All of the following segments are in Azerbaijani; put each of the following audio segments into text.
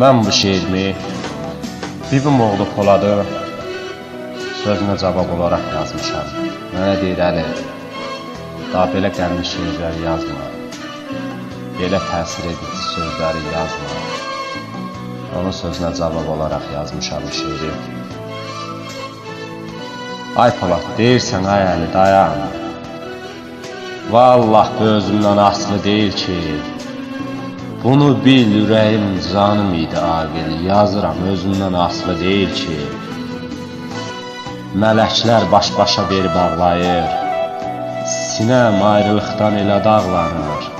Mən bu şeirimi bibim oğlu Poladı sözünə cavab olaraq yazmışam. Mənə deyir Əli, daha belə qəmli şeirlər yazma. Belə təsir edici sözləri yazma. Onun sözünə cavab olaraq yazmışam şeiri. Ay Polad, deyirsən ay Əli, dayan. Vallah bu özümdən aslı deyil ki. Bunu bil ürəyim canım idi aqil. Yazıram özümdən aslı deyil ki. Mələklər baş-başa bir bağlayır. Sinəm ayrılıqdan elə dağlanır.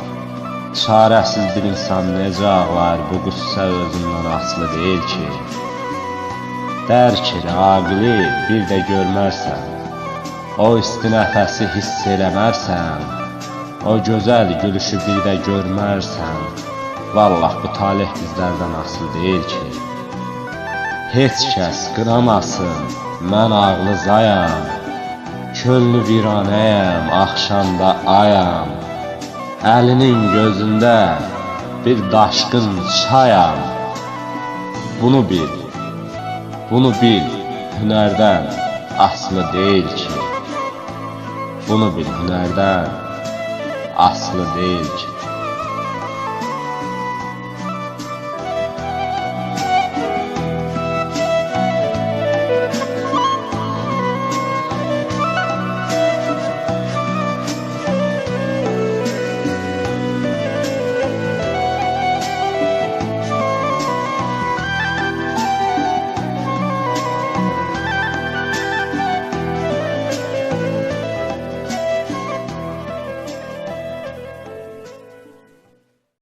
Çarəsiz bir insan necə ağlar, bu qüssə özündən aslı deyil ki. Dərk elə aqili bir də görmərsən. O isti nəfəsi hiss eləmərsən. O gözəl gülüşü bir də görmərsən. Vallah bu talih bizlərdən asılı deyil ki. Heç kəs qınamasın, mən ağlı zayam. Könlü viranəyəm, axşamda ayam. Əlinin gözündə bir daşqın çayam. Bunu bil, bunu bil, hünərdən aslı deyil ki. Bunu bil, hünərdən aslı deyil ki.